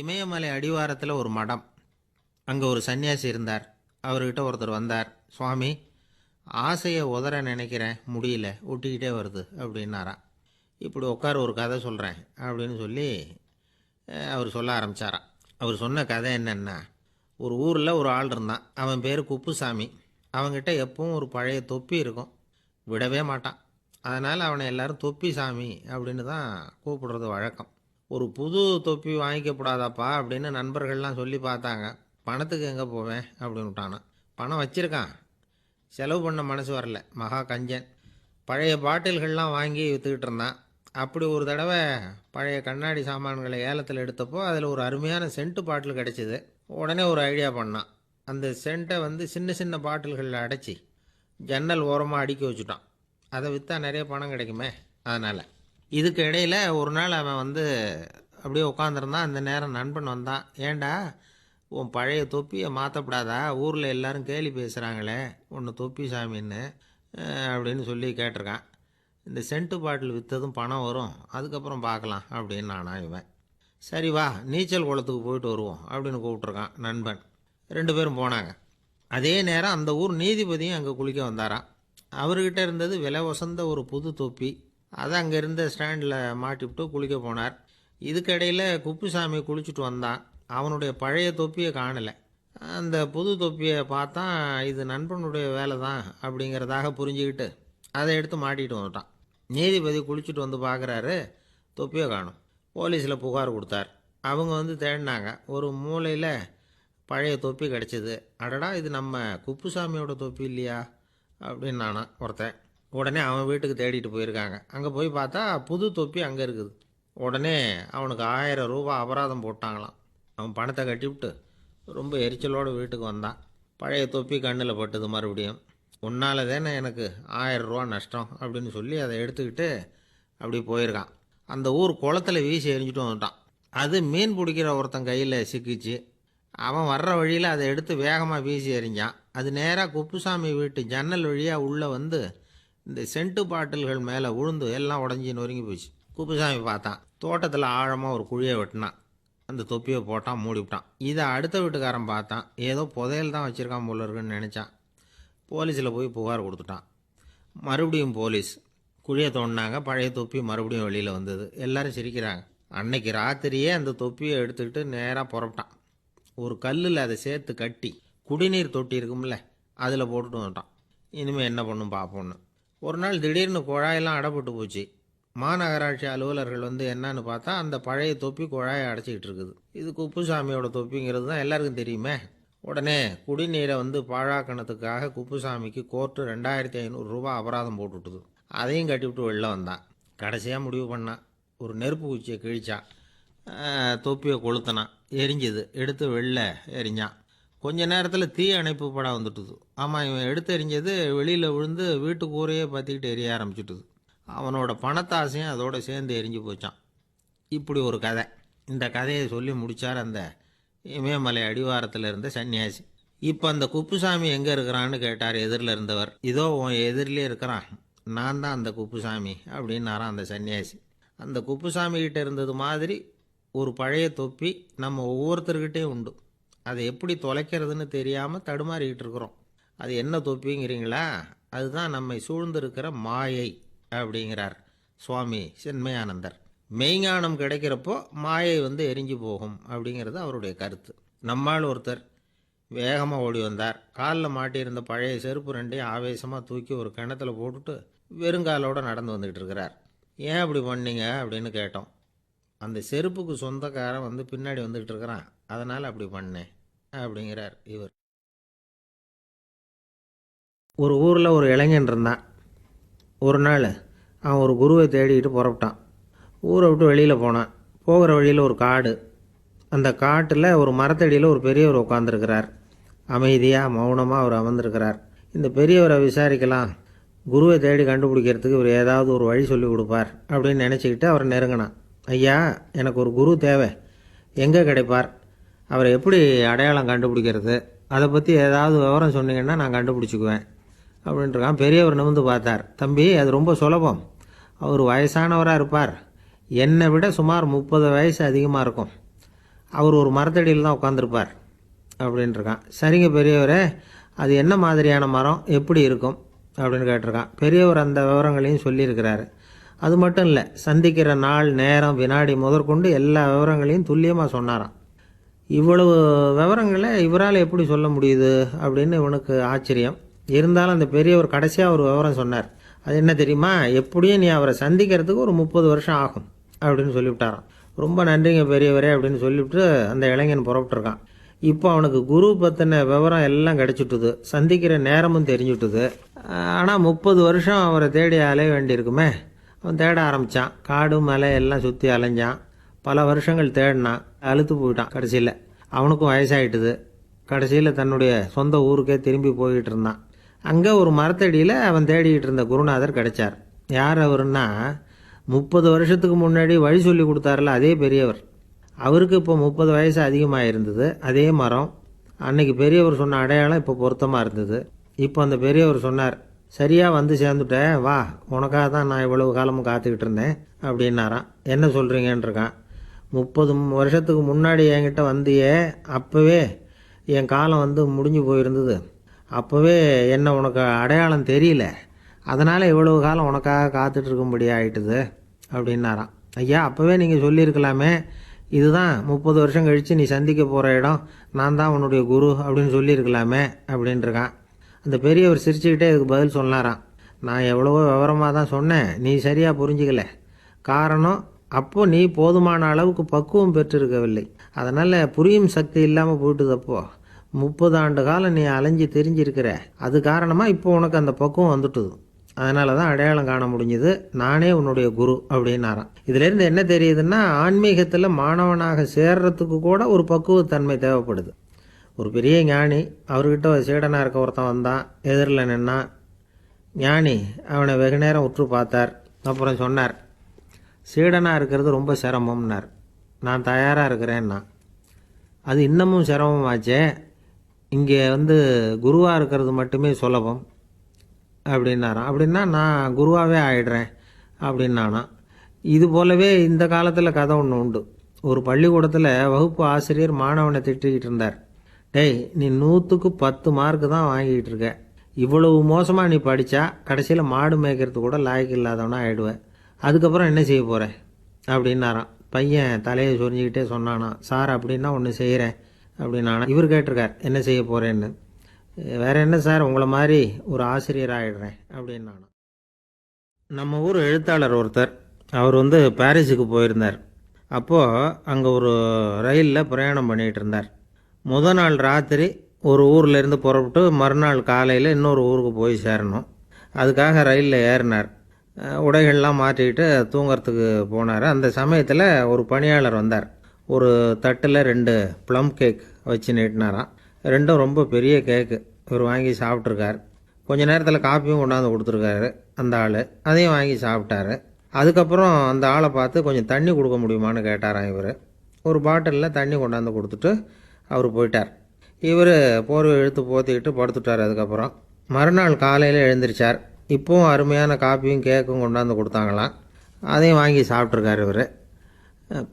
இமயமலை அடிவாரத்தில் ஒரு மடம். அங்கே ஒரு சன்னியாசி இருந்தார். அவர்கிட்ட ஒருத்தர் வந்தார். சுவாமி ஆசையை உதற நினைக்கிறேன். முடியல. ஒட்டிக்கிட்டே வருது. அப்படின்னாராம். இப்படி உட்கார ஒரு கதை சொல்கிறேன் அப்படின்னு சொல்லி அவர் சொல்ல ஆரம்பித்தாராம் அவர் சொன்ன கதை என்னென்னா ஒரு ஊரில் ஒரு ஆள் இருந்தான். அவன் பேர் குப்புசாமி. அவன்கிட்ட எப்பவும் ஒரு பழைய தொப்பி இருக்கும். விடவே மாட்டான். அதனால் அவனை எல்லாரும் தொப்பி சாமி அப்படின்னு தான் கூப்பிடுறது வழக்கம். ஒரு புது தொப்பி வாங்கிக்கப்படாதாப்பா அப்படின்னு நண்பர்கள்லாம் சொல்லி பார்த்தாங்க. பணத்துக்கு எங்கே போவேன்? அப்படின்னு விட்டானா பணம் வச்சுருக்கான். செலவு பண்ண மனசு வரல. மகா கஞ்சன். பழைய பாட்டில்கள்லாம் வாங்கி விற்றுக்கிட்டு இருந்தான். அப்படி ஒரு தடவை பழைய கண்ணாடி சாமான்களை ஏலத்தில் எடுத்தப்போ அதில் ஒரு அருமையான சென்ட்டு பாட்டில் கிடச்சிது. உடனே ஒரு ஐடியா பண்ணான். அந்த சென்ட்டை வந்து சின்ன சின்ன பாட்டில்களில் அடைச்சி ஜன்னல் ஓரமாக அடுக்கி வச்சுட்டான். அதை விற்றா நிறைய பணம் கிடைக்குமே? அதனால். இதுக்கு இடையில் ஒரு நாள் அவன் வந்து அப்படியே உட்காந்துருந்தான் அந்த நேரம் நண்பன் வந்தான். ஏன்டா உன் பழைய தொப்பியை மாற்றப்படாதா ஊரில் எல்லோரும் கேலி பேசுகிறாங்களே ஒன்று தொப்பி சாமின்னு அப்படின்னு சொல்லி கேட்டிருக்கான். இந்த சென்ட்டு பாட்டில் விற்றதும் பணம் வரும் அதுக்கப்புறம் பார்க்கலாம் அப்படின்னு நானா இவன். சரி வா நீச்சல் குளத்துக்கு போயிட்டு வருவோம் அப்படின்னு கூப்பிட்ருக்கான் நண்பன். ரெண்டு பேரும் போனாங்க. அதே நேரம் அந்த ஊர் நீதிபதியும் அங்கே குளிக்க வந்தாராம். அவர்கிட்ட இருந்தது விலை வசந்த ஒரு புது தொப்பி. அதை அங்கே இருந்த ஸ்டாண்டில் மாட்டிவிட்டு குளிக்க போனார். இதுக்கிடையில் குப்புசாமி குளிச்சுட்டு வந்தான். அவனுடைய பழைய தொப்பியை காணலை. அந்த புது தொப்பியை பார்த்தா இது நண்பனுடைய வேலை தான் அப்படிங்கிறதாக புரிஞ்சுக்கிட்டு அதை எடுத்து மாட்டிகிட்டு வந்துட்டான். நீதிபதி குளிச்சுட்டு வந்து பார்க்குறாரு தொப்பியை காணும். போலீஸில் புகார் கொடுத்தார். அவங்க வந்து தேடினாங்க. ஒரு மூலையில் பழைய தொப்பி கிடச்சிது. அடடா இது நம்ம குப்புசாமியோட தொப்பி இல்லையா? அப்படின்னு நானா ஒருத்தன். உடனே அவன் வீட்டுக்கு தேடிட்டு போயிருக்காங்க. அங்கே போய் பார்த்தா புது தொப்பி அங்கே இருக்குது. உடனே அவனுக்கு ஆயிரம் ரூபா அபராதம் போட்டாங்களாம். அவன் பணத்தை கட்டிவிட்டு ரொம்ப எரிச்சலோடு வீட்டுக்கு வந்தான். பழைய தொப்பி கண்ணில் பட்டுது மறுபடியும். உன்னால் தானே எனக்கு ஆயிரம் ரூபா நஷ்டம் அப்படின்னு சொல்லி அதை எடுத்துக்கிட்டு அப்படி போயிருக்கான். அந்த ஊர் குளத்துல வீசி எரிஞ்சிட்டு வந்துட்டான். அது மீன் பிடிக்கிற ஒருத்தன் கையில் சிக்கிச்சு. அவன் வர்ற வழியில் அதை எடுத்து வேகமாக வீசி எறிஞ்சான். அது நேராக குப்புசாமி வீட்டு ஜன்னல் வழியாக உள்ளே வந்து இந்த சென்ட்டு பாட்டில்கள் மேலே உழுந்து எல்லாம் உடஞ்சி நொறுங்கி போச்சு. குப்புசாமி பார்த்தான். தோட்டத்தில் ஆழமாக ஒரு குழியை வெட்டினான். அந்த தொப்பியை போட்டான் மூடிவிட்டான் இதை அடுத்த வீட்டுக்காரன் பார்த்தான். ஏதோ புதையல் தான் வச்சுருக்கான் போல இருக்குன்னு நினச்சான். போலீஸில் போய் புகார் கொடுத்துட்டான். மறுபடியும் போலீஸ் குழியை தோண்டினாங்க. பழைய தொப்பி மறுபடியும் வெளியில் வந்தது. எல்லாரும் சிரிக்கிறாங்க. அன்னைக்கு ராத்திரியே அந்த தொப்பியை எடுத்துக்கிட்டு நேராக புறப்பட்டான். ஒரு கல்லில் அதை சேர்த்து கட்டி குடிநீர் தொட்டி இருக்கும்ல அதில் போட்டுட்டு வந்துட்டான். இனிமேல் என்ன பண்ணும் பார்ப்போன்னு ஒரு நாள் திடீர்னு குழாயெல்லாம் அடைப்பட்டு போச்சு. மாநகராட்சி அலுவலர்கள் வந்து என்னன்னு பார்த்தா அந்த பழைய தொப்பி குழாயை அடைச்சிக்கிட்டு இருக்குது. இது குப்புசாமியோட தொப்பிங்கிறது தான் எல்லாருக்கும் தெரியுமே. உடனே குடிநீரை வந்து பாழாக்கணத்துக்காக குப்புசாமிக்கு கோர்ட்டு ரெண்டாயிரத்தி ஐநூறுரூவா அபராதம் போட்டுவிட்டுது. அதையும் கட்டிவிட்டு வெளில வந்தான். கடைசியாக முடிவு பண்ணான் ஒரு நெருப்பு குச்சியை கிழிச்சான் தொப்பியை கொளுத்தினான் எரிஞ்சுது. எடுத்து வெளில எரிஞ்சான். கொஞ்ச நேரத்தில் தீ அணைப்பு படம் வந்துட்டுது. ஆமாம் இவன் எடுத்து எரிஞ்சது வெளியில் விழுந்து வீட்டு கூரையே பார்த்துக்கிட்டு எரிய ஆரம்பிச்சுட்டுது. அவனோட பணத்தாசையும் அதோடு சேர்ந்து எரிஞ்சு போச்சான். இப்படி ஒரு கதை. இந்த கதையை சொல்லி முடித்தார் அந்த இமயமலை அடிவாரத்தில் இருந்த சன்னியாசி. இப்போ அந்த குப்புசாமி எங்கே இருக்கிறான்னு கேட்டார் எதிரில் இருந்தவர். இதோ உன் எதிரிலே இருக்கிறான். நான் தான் அந்த குப்புசாமி அப்படின்னாரான் அந்த சன்னியாசி. அந்த குப்புசாமி கிட்ட இருந்தது மாதிரி ஒரு பழைய தொப்பி நம்ம ஒவ்வொருத்தர்கிட்டையும் உண்டு. அதை எப்படி தொலைக்கிறதுன்னு தெரியாமல் தடுமாறிக்கிட்டு இருக்கிறோம். அது என்ன தொப்பிங்கிறீங்களா? அதுதான் நம்மை சூழ்ந்திருக்கிற மாயை அப்படிங்கிறார் சுவாமி சென்மயானந்தர். மெய்ஞானம் கிடைக்கிறப்போ மாயை வந்து எரிஞ்சு போகும் அப்படிங்கிறது அவருடைய கருத்து. நம்மால் ஒருத்தர் வேகமாக ஓடி வந்தார். காலில் மாட்டியிருந்த பழைய செருப்பு ரெண்டையும் ஆவேசமாக தூக்கி ஒரு கிணத்துல போட்டுட்டு வெறுங்காலோடு நடந்து வந்துக்கிட்டு இருக்கிறார். ஏன் அப்படி பண்ணீங்க? அப்படின்னு கேட்டோம். அந்த செருப்புக்கு சொந்தக்காரன் வந்து பின்னாடி வந்துக்கிட்டு இருக்கிறான். அதனால் அப்படி பண்ணேன் அப்படிங்கிறார் இவர். ஒரு ஊரில் ஒரு இளைஞன் இருந்தான். ஒரு நாள் அவன் ஒரு குருவை தேடிக்கிட்டு புறப்பட்டான். ஊரை விட்டு வெளியில் போனான். போகிற வழியில் ஒரு காடு. அந்த காட்டில் ஒரு மரத்தடியில் ஒரு பெரியவர் உட்காந்துருக்கிறார் அமைதியாக மௌனமாக அவர் அமர்ந்திருக்கிறார். இந்த பெரியவரை விசாரிக்கலாம். குருவை தேடி கண்டுபிடிக்கிறதுக்கு இவர் ஏதாவது ஒரு வழி சொல்லி கொடுப்பார் அப்படின்னு நினச்சிக்கிட்டு அவரை நெருங்கினான். ஐயா எனக்கு ஒரு குரு தேவை. எங்கே கிடைப்பார்? அவரை எப்படி அடையாளம் கண்டுபிடிக்கிறது? அதை பற்றி ஏதாவது விவரம் சொன்னீங்கன்னா நான் கண்டுபிடிச்சிக்குவேன். அப்படின்ட்டுருக்கான் பெரியவர் நிமிந்து பார்த்தார். தம்பி அது ரொம்ப சுலபம். அவர் வயசானவராக இருப்பார். என்னை விட சுமார் முப்பது வயசு அதிகமாக இருக்கும். அவர் ஒரு மரத்தடியில் தான் உட்காந்துருப்பார் அப்படின்ட்டுருக்கான் சரிங்க பெரியவரே அது என்ன மாதிரியான மரம்? எப்படி இருக்கும்? அப்படின்னு கேட்டிருக்கான். பெரியவர் அந்த விவரங்களையும் சொல்லியிருக்கிறாரு. அது மட்டும் இல்லை சந்திக்கிற நாள் நேரம் வினாடி முதற்கொண்டு எல்லா விவரங்களையும் துல்லியமாக சொன்னாராம். இவ்வளவு விவரங்களை இவரால் எப்படி சொல்ல முடியுது அப்படின்னு இவனுக்கு ஆச்சரியம். இருந்தாலும் அந்த பெரியவர் கடைசியாக ஒரு விவரம் சொன்னார். அது என்ன தெரியுமா? எப்படியும் நீ அவரை சந்திக்கிறதுக்கு ஒரு முப்பது வருஷம் ஆகும் அப்படின்னு சொல்லிவிட்டாராம். ரொம்ப நன்றிங்க பெரியவரே அப்படின்னு சொல்லிவிட்டு அந்த இளைஞன் புறப்பட்டுருக்கான். இப்போ அவனுக்கு குரு பற்றின விவரம் எல்லாம் கிடச்சிட்டுது. சந்திக்கிற நேரமும் தெரிஞ்சுட்டுது. ஆனால் முப்பது வருஷம் அவரை தேடி அலைய வேண்டியிருக்குமே. அவன் தேட ஆரம்பித்தான் காடு மலை எல்லாம் சுற்றி அலைஞ்சான். பல வருஷங்கள் தேடினான் அழுத்து போயிட்டான் கடைசியில். அவனுக்கும் வயசாயிட்டுது. கடைசியில் தன்னுடைய சொந்த ஊருக்கே திரும்பி போயிட்டு இருந்தான். அங்கே ஒரு மரத்தடியில் அவன் தேடிக்கிட்டு இருந்த குருநாதர் கிடைச்சார். யார் அவருன்னா முப்பது வருஷத்துக்கு முன்னாடி வழி சொல்லி கொடுத்தாருல அதே பெரியவர். அவருக்கு இப்போ முப்பது வயசு அதிகமாக இருந்தது அதே மரம். அன்னைக்கு பெரியவர் சொன்ன அடையாளம் இப்போ பொருத்தமாக இருந்தது. இப்போ அந்த பெரியவர் சொன்னார் சரியாக வந்து சேர்ந்துட்டேன். வா உனக்காக தான் நான் இவ்வளவு காலமும் காத்துக்கிட்டு இருந்தேன் அப்படின்னாரான் என்ன சொல்கிறீங்கன்றிருக்கான் முப்பது வருஷத்துக்கு முன்னாடி என்கிட்ட வந்தியே அப்போவே என் காலம் வந்து முடிஞ்சு போயிருந்தது. அப்போவே என்ன உனக்கு அடையாளம் தெரியல. அதனால் இவ்வளவு காலம் உனக்காக காத்துட்ருக்கும்படி ஆகிட்டுது அப்படின்னாராம். ஐயா அப்போவே நீங்கள் சொல்லியிருக்கலாமே இதுதான் முப்பது வருஷம் கழித்து நீ சந்திக்க போகிற இடம் நான் தான் உன்னுடைய குரு அப்படின்னு சொல்லியிருக்கலாமே அப்படின்ட்டுருக்கான் அந்த பெரியவர் சிரிச்சுக்கிட்டே இதுக்கு பதில் சொன்னாராம். நான் எவ்வளவோ விவரமாக தான் சொன்னேன் நீ சரியாக புரிஞ்சிக்கல. காரணம் அப்போ நீ போதுமான அளவுக்கு பக்குவம் பெற்றிருக்கவில்லை. அதனால் புரியும் சக்தி இல்லாமல் போயிட்டுதப்போ முப்பது ஆண்டு காலம் நீ அலைஞ்சு தெரிஞ்சிருக்கிற. அது காரணமாக இப்போ உனக்கு அந்த பக்குவம் வந்துட்டுது. அதனால தான் அடையாளம் காண முடிஞ்சது. நானே உன்னுடைய குரு அப்படின்னாராம். இதுலேருந்து என்ன தெரியுதுன்னா ஆன்மீகத்தில் மாணவனாக சேர்றதுக்கு கூட ஒரு பக்குவத்தன்மை தேவைப்படுது. ஒரு பெரிய ஞானி அவர்கிட்ட ஒரு சீடனாக இருக்க ஒருத்தன் வந்தான் எதிரில் நின்னான். ஞானி அவனை வெகு நேரம் உற்று பார்த்தார். அப்புறம் சொன்னார் சீடனாக இருக்கிறது ரொம்ப சிரமம்னார். நான் தயாராக இருக்கிறேன்னா. அது இன்னமும் சிரமமாச்சே. இங்கே வந்து குருவாக இருக்கிறது மட்டுமே சுலபம். அப்படின்னாராம். அப்படின்னா நான் குருவாகவே ஆயிடுறேன் அப்படின்னானா இது போலவே இந்த காலத்தில் கதை ஒன்று உண்டு. ஒரு பள்ளிக்கூடத்தில் வகுப்பு ஆசிரியர் மாணவனை திட்டிக்கிட்டு இருந்தார். டேய் நீ நூற்றுக்கு பத்து மார்க்கு தான் வாங்கிக்கிட்டு இருக்க. இவ்வளவு மோசமாக நீ படித்தா கடைசியில் மாடு மேய்க்கிறது கூட லாய்க்கு இல்லாதவனா ஆகிடுவேன் அதுக்கப்புறம் என்ன செய்ய போகிறேன் அப்படின்னாராம். பையன் தலையை சொரிஞ்சிக்கிட்டே சொன்னானா சார் அப்படின்னா ஒன்று செய்கிறேன் அப்படின்னானா இவர் கேட்டிருக்கார் என்ன செய்ய போகிறேன்னு வேற என்ன சார் உங்களை மாதிரி ஒரு ஆசிரியர் ஆகிடுறேன் அப்படின்னானா. நம்ம ஊர் எழுத்தாளர் ஒருத்தர் அவர் வந்து பாரிஸுக்கு போயிருந்தார். அப்போது அங்கே ஒரு ரயிலில் பிரயாணம் பண்ணிகிட்டு இருந்தார். முத நாள் ராத்திரி ஒரு ஊர்லேருந்து புறப்பட்டு மறுநாள் காலையில் இன்னொரு ஊருக்கு போய் சேரணும். அதுக்காக ரயிலில் ஏறினார். உடைகள்லாம் மாற்றிக்கிட்டு தூங்கிறதுக்கு போனார். அந்த சமயத்தில் ஒரு பணியாளர் வந்தார். ஒரு தட்டில் ரெண்டு ப்ளம் கேக் வச்சு நீட்டினாராம். ரெண்டும் ரொம்ப பெரிய கேக்கு இவர் வாங்கி சாப்பிட்ருக்கார் கொஞ்ச நேரத்தில் காப்பியும் கொண்டாந்து கொடுத்துருக்காரு அந்த ஆள். அதையும் வாங்கி சாப்பிட்டாரு. அதுக்கப்புறம் அந்த ஆளை பார்த்து கொஞ்சம் தண்ணி கொடுக்க முடியுமான்னு கேட்டாராம் இவர். ஒரு பாட்டிலில் தண்ணி கொண்டாந்து கொடுத்துட்டு அவர் போயிட்டார். இவர் போர்வை இழுத்து போத்திக்கிட்டு படுத்துட்டார். அதுக்கப்புறம் மறுநாள் காலையில் எழுந்திரிச்சார். இப்போவும் அருமையான காப்பியும் கேக்கும் கொண்டாந்து கொடுத்தாங்களாம். அதையும் வாங்கி சாப்பிட்ருக்காரு இவர்.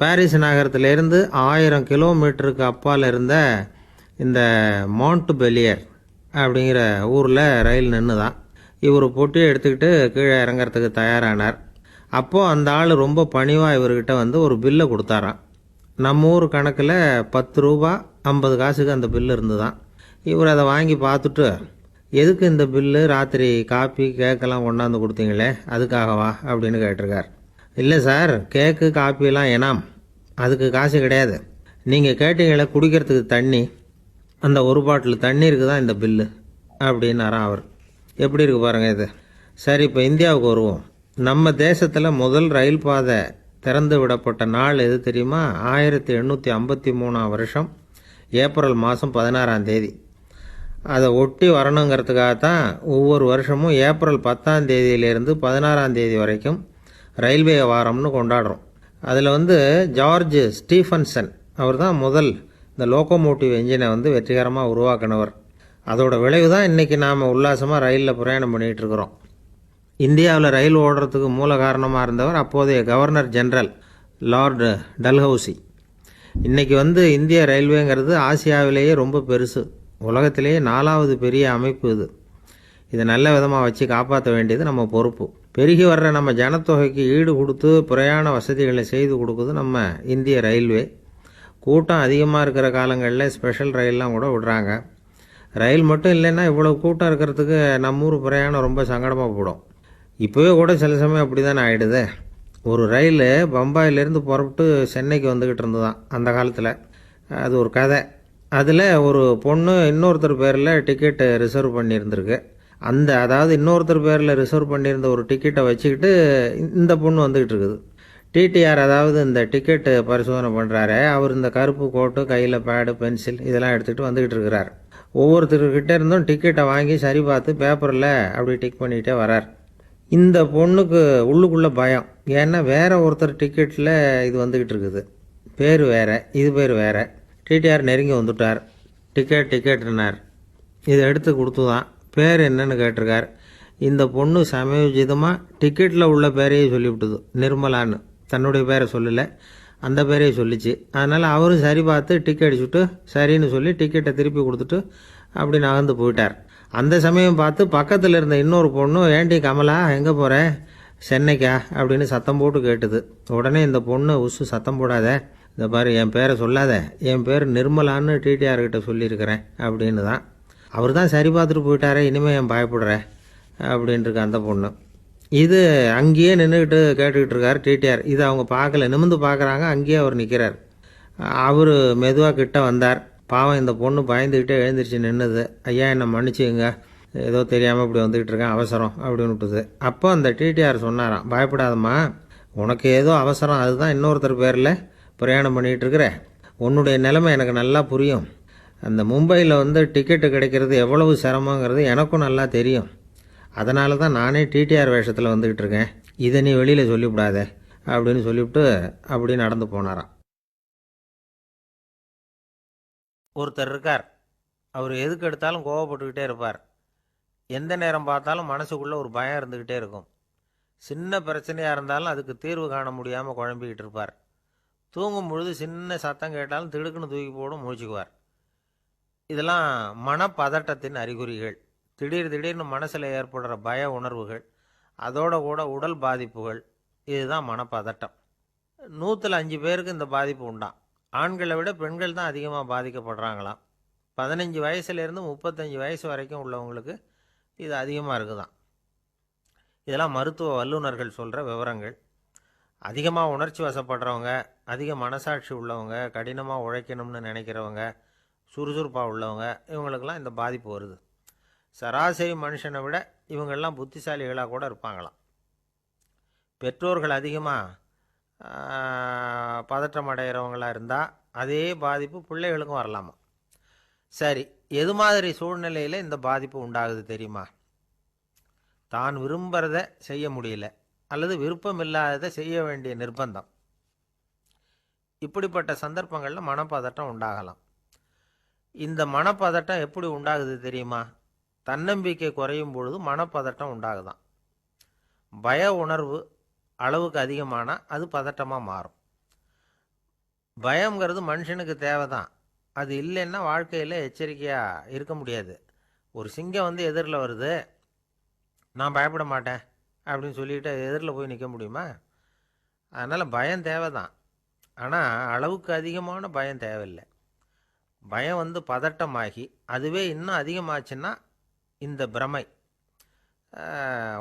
பாரிஸ் நகரத்திலேருந்து ஆயிரம் கிலோமீட்டருக்கு அப்பால் இருந்த இந்த மவுண்ட் பெலியர் அப்படிங்கிற ஊரில் ரயில் நின்று தான் இவர் பொட்டியை எடுத்துக்கிட்டு கீழே இறங்கிறதுக்கு தயாரானார். அப்போது அந்த ஆள் ரொம்ப பணிவாக இவர்கிட்ட வந்து ஒரு பில்லை கொடுத்தாராம். நம்ம ஊர் கணக்கில் பத்து ரூபா ஐம்பது காசுக்கு அந்த பில்லு இருந்துதான். இவர் அதை வாங்கி பார்த்துட்டு எதுக்கு இந்த பில்லு ராத்திரி காப்பி கேக்கெல்லாம் கொண்டாந்து கொடுத்தீங்களே? அதுக்காகவா? அப்படின்னு கேட்டிருக்கார். இல்லை சார் கேக்கு காப்பியெல்லாம் எனாம். அதுக்கு காசு கிடையாது. நீங்கள் கேட்டீங்களே குடிக்கிறதுக்கு தண்ணி. அந்த ஒரு பாட்டில் தண்ணீருக்கு தான் இந்த பில்லு? அப்படின்னாராம் அவர். எப்படி இருக்கு பாருங்கள் இது. சரி இப்போ இந்தியாவுக்கு வருவோம். நம்ம தேசத்தில் முதல் ரயில் பாதை திறந்து விடப்பட்ட நாள் எது தெரியுமா? ஆயிரத்தி எண்ணூற்றி ஐம்பத்தி மூணாம் வருஷம் ஏப்ரல் மாதம் பதினாறாம் தேதி. அதை ஒட்டி வரணுங்கிறதுக்காக தான் ஒவ்வொரு வருஷமும் ஏப்ரல் பத்தாம் தேதியிலேருந்து பதினாறாம் தேதி வரைக்கும் ரயில்வே வாரம்னு கொண்டாடுறோம். அதில் வந்து ஜார்ஜ் ஸ்டீஃபன்சன் அவர் தான் முதல் இந்த லோக்கோமோட்டிவ் என்ஜினை வந்து வெற்றிகரமாக உருவாக்கினவர். அதோட விளைவு தான் இன்றைக்கி நாம் உல்லாசமாக ரயிலில் பிரயாணம் பண்ணிகிட்ருக்குறோம் இந்தியாவில் ரயில் ஓடுறதுக்கு மூல காரணமாக இருந்தவர் அப்போதைய கவர்னர் ஜெனரல் லார்டு டல்ஹவுசி. இன்றைக்கி வந்து இந்திய ரயில்வேங்கிறது ஆசியாவிலேயே ரொம்ப பெருசு. உலகத்திலேயே நாலாவது பெரிய அமைப்பு இது. இதை நல்ல விதமாக வச்சு காப்பாற்ற வேண்டியது நம்ம பொறுப்பு. பெருகி வர்ற நம்ம ஜனத்தொகைக்கு ஈடு கொடுத்து பிரயாண வசதிகளை செய்து கொடுக்குது நம்ம இந்திய ரயில்வே. கூட்டம் அதிகமாக இருக்கிற காலங்களில் ஸ்பெஷல் ரயில்லாம் கூட விடுறாங்க. ரயில் மட்டும் இல்லைன்னா இவ்வளோ கூட்டம் இருக்கிறதுக்கு நம்ம ஊர் பிரயாணம் ரொம்ப சங்கடமாக போடும் இப்போவே கூட சில சமயம் அப்படி தானே ஆகிடுது ஒரு ரயில் பம்பாயிலேருந்து புறப்பட்டு சென்னைக்கு வந்துக்கிட்டு இருந்ததான் அந்த காலத்தில். அது ஒரு கதை. அதில் ஒரு பொண்ணு இன்னொருத்தர் பேரில் டிக்கெட்டை ரிசர்வ் பண்ணியிருந்திருக்கு. அந்த அதாவது இன்னொருத்தர் பேரில் ரிசர்வ் பண்ணியிருந்த ஒரு டிக்கெட்டை வச்சுக்கிட்டு இந்த பொண்ணு வந்துக்கிட்டு இருக்குது. டிடிஆர் அதாவது இந்த டிக்கெட்டு பரிசோதனை பண்ணுறாரு அவர் இந்த கருப்பு கோட்டு கையில் பேடு பென்சில் இதெல்லாம் எடுத்துகிட்டு வந்துக்கிட்டு இருக்கிறார். ஒவ்வொருத்தர்கிட்ட இருந்தும் டிக்கெட்டை வாங்கி சரி பார்த்து பேப்பரில் அப்படி டிக் பண்ணிகிட்டே வரார். இந்த பொண்ணுக்கு உள்ளுக்குள்ளே பயம். ஏன்னா வேறு ஒருத்தர் டிக்கெட்டில் இது வந்துக்கிட்டு இருக்குது. பேர் வேறு இது பேர் வேறு. டிடிஆர் நெருங்கி வந்துட்டார். டிக்கெட் டிக்கெட்னார் இதை எடுத்து கொடுத்து தான் பேர் என்னன்னு கேட்டிருக்கார். இந்த பொண்ணு சமயோஜிதமாக டிக்கெட்டில் உள்ள பேரையே சொல்லிவிட்டுது. நிர்மலான்னு. தன்னுடைய பேரை சொல்லலை. அந்த பேரையே சொல்லிச்சு. அதனால் அவரும் சரி பார்த்து டிக்கெட் அடிச்சுட்டு சரின்னு சொல்லி டிக்கெட்டை திருப்பி கொடுத்துட்டு அப்படி நகர்ந்து போயிட்டார். அந்த சமயம் பார்த்து பக்கத்தில் இருந்த இன்னொரு பொண்ணு ஏண்டி கமலா எங்கே போகிற சென்னைக்கா? அப்படின்னு சத்தம் போட்டு கேட்டுது. உடனே இந்த பொண்ணு உசு சத்தம் போடாத. இந்த பாரு என் பேரை சொல்லாத. என் பேர் நிர்மலான்னு டிடிஆர்கிட்ட சொல்லியிருக்கிறேன் அப்படின்னு தான். அவர் தான் சரி பார்த்துட்டு போயிட்டாரே இனிமேல் என் பயப்படுறேன் அப்படின்ட்டுருக்கு அந்த பொண்ணு. இது அங்கேயே நின்றுக்கிட்டு கேட்டுக்கிட்டு இருக்கார் டிடிஆர் இது அவங்க பார்க்கல நிமிந்து பார்க்குறாங்க அங்கேயே அவர் நிற்கிறார் அவர் மெதுவாக கிட்ட வந்தார். பாவம் இந்த பொண்ணு பயந்துக்கிட்டே எழுந்திரிச்சு நின்றுது ஐயா என்னை மன்னிச்சுங்க ஏதோ தெரியாமல் இப்படி வந்துக்கிட்டு இருக்கேன் அவசரம் அப்படின்னு விட்டுது. அப்போ அந்த டிடிஆர் சொன்னாராம் பயப்படாதம்மா. உனக்கு ஏதோ அவசரம் அதுதான் இன்னொருத்தர் பேரில். பிரயாணம் பண்ணிகிட்டு உன்னுடைய நிலைமை எனக்கு நல்லா புரியும். அந்த மும்பையில் வந்து டிக்கெட்டு கிடைக்கிறது எவ்வளவு சிரமங்கிறது எனக்கும் நல்லா தெரியும். அதனால தான் நானே டிடிஆர் வேஷத்தில் வந்துக்கிட்டு இருக்கேன் இதை நீ வெளியில் சொல்லிவிடாத அப்படின்னு சொல்லிவிட்டு அப்படி நடந்து போனாராம். ஒருத்தர் இருக்கார். அவர் எதுக்கு எடுத்தாலும் கோவப்பட்டுக்கிட்டே இருப்பார். எந்த நேரம் பார்த்தாலும் மனசுக்குள்ளே ஒரு பயம் இருந்துக்கிட்டே இருக்கும். சின்ன பிரச்சனையாக இருந்தாலும் அதுக்கு தீர்வு காண முடியாமல் குழம்பிக்கிட்டு இருப்பார் தூங்கும் பொழுது சின்ன சத்தம் கேட்டாலும் திடுக்குன்னு தூக்கி போடும் முழிச்சுக்குவார் இதெல்லாம் மனப்பதட்டத்தின் அறிகுறிகள். திடீர் திடீர்னு மனசில் ஏற்படுற பய உணர்வுகள் அதோட கூட உடல் பாதிப்புகள் இதுதான் மனப்பதட்டம். நூற்றில் அஞ்சு பேருக்கு இந்த பாதிப்பு உண்டாம். ஆண்களை விட பெண்கள் தான் அதிகமாக பாதிக்கப்படுறாங்களாம். பதினஞ்சு வயசுலேருந்து முப்பத்தஞ்சு வயசு வரைக்கும் உள்ளவங்களுக்கு இது அதிகமாக இருக்குதான் இதெல்லாம் மருத்துவ வல்லுநர்கள் சொல்கிற விவரங்கள். அதிகமாக உணர்ச்சி வசப்படுறவங்க அதிக மனசாட்சி உள்ளவங்க கடினமாக உழைக்கணும்னு நினைக்கிறவங்க சுறுசுறுப்பாக உள்ளவங்க இவங்களுக்கெல்லாம் இந்த பாதிப்பு வருது. சராசரி மனுஷனை விட இவங்கெல்லாம் புத்திசாலிகளாக கூட இருப்பாங்களாம். பெற்றோர்கள் அதிகமாக பதற்றம் அடைகிறவங்களாக இருந்தால் அதே பாதிப்பு பிள்ளைகளுக்கும் வரலாமா? சரி எது மாதிரி சூழ்நிலையில் இந்த பாதிப்பு உண்டாகுது தெரியுமா? தான் விரும்புகிறத செய்ய முடியல அல்லது விருப்பம் இல்லாததை செய்ய வேண்டிய நிர்பந்தம். இப்படிப்பட்ட சந்தர்ப்பங்களில் மனப்பதட்டம் உண்டாகலாம். இந்த மனப்பதட்டம் எப்படி உண்டாகுது தெரியுமா? தன்னம்பிக்கை குறையும் பொழுது மனப்பதட்டம் உண்டாகுதான். பய உணர்வு அளவுக்கு அதிகமானால் அது பதட்டமாக மாறும். பயங்கிறது மனுஷனுக்கு தேவை தான் அது இல்லைன்னா வாழ்க்கையில் எச்சரிக்கையாக இருக்க முடியாது. ஒரு சிங்கம் வந்து எதிரில் வருது நான் பயப்பட மாட்டேன் அப்படின்னு சொல்லிட்டு எதிரில் போய் நிற்க முடியுமா? அதனால் பயம் தேவை தான் ஆனால் அளவுக்கு அதிகமான பயம் தேவையில்லை. பயம் வந்து பதட்டமாகி அதுவே இன்னும் அதிகமாச்சுன்னா இந்த பிரமை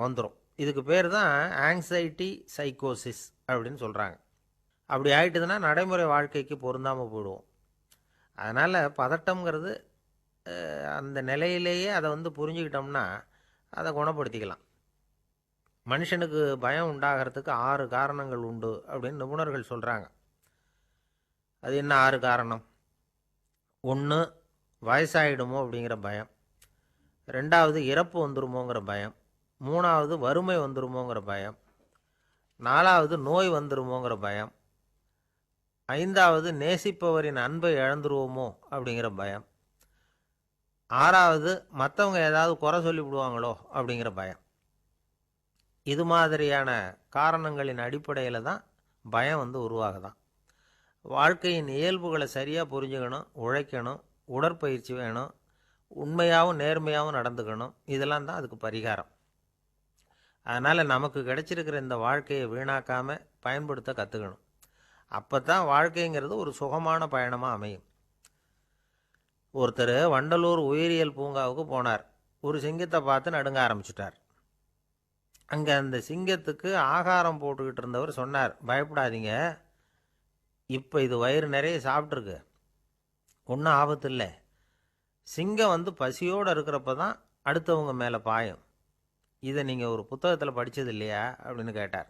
வந்துடும் இதுக்கு பேர் தான் ஆங்ஸைட்டி சைக்கோசிஸ் அப்படின்னு சொல்கிறாங்க அப்படி ஆகிட்டுதுன்னா நடைமுறை வாழ்க்கைக்கு பொருந்தாமல் போயிடுவோம். அதனால் பதட்டம்ங்கிறது அந்த நிலையிலேயே அதை வந்து புரிஞ்சுக்கிட்டோம்னா அதை குணப்படுத்திக்கலாம். மனுஷனுக்கு பயம் உண்டாகிறதுக்கு ஆறு காரணங்கள் உண்டு அப்படின்னு நிபுணர்கள் சொல்கிறாங்க அது என்ன ஆறு காரணம்? ஒன்று வயசாகிடுமோ அப்படிங்கிற பயம். ரெண்டாவது இறப்பு வந்துருமோங்கிற பயம். மூணாவது வறுமை வந்துருமோங்கிற பயம். நாலாவது நோய் வந்துருமோங்கிற பயம். ஐந்தாவது நேசிப்பவரின் அன்பை இழந்துருவோமோ அப்படிங்கிற பயம். ஆறாவது மற்றவங்க ஏதாவது குறை சொல்லிவிடுவாங்களோ அப்படிங்கிற பயம். இது மாதிரியான காரணங்களின் அடிப்படையில் தான் பயம் வந்து உருவாகுதான். வாழ்க்கையின் இயல்புகளை சரியாக புரிஞ்சுக்கணும் உழைக்கணும் உடற்பயிற்சி வேணும் உண்மையாகவும் நேர்மையாகவும் நடந்துக்கணும். இதெல்லாம் தான் அதுக்கு பரிகாரம். அதனால் நமக்கு கிடைச்சிருக்கிற இந்த வாழ்க்கையை வீணாக்காமல் பயன்படுத்த கற்றுக்கணும் அப்போ தான் வாழ்க்கைங்கிறது ஒரு சுகமான பயணமாக அமையும். ஒருத்தர் வண்டலூர் உயிரியல் பூங்காவுக்கு போனார். ஒரு சிங்கத்தை பார்த்து நடுங்க ஆரம்பிச்சிட்டார். அங்கே அந்த சிங்கத்துக்கு ஆகாரம் போட்டுக்கிட்டு இருந்தவர் சொன்னார் பயப்படாதீங்க. இப்போ இது வயிறு நிறைய சாப்பிட்ருக்கு ஒன்றும் ஆபத்து இல்லை சிங்கம் வந்து பசியோடு இருக்கிறப்ப தான் அடுத்தவங்க மேலே பாயும். இதை நீங்கள் ஒரு புத்தகத்தில் படித்தது இல்லையா? அப்படின்னு கேட்டார்.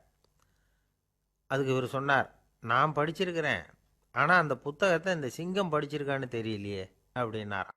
அதுக்கு இவர் சொன்னார் நான் படிச்சிருக்கிறேன். ஆனால் அந்த புத்தகத்தை இந்த சிங்கம் படிச்சிருக்கான்னு தெரியலையே அப்படின்னாராம்.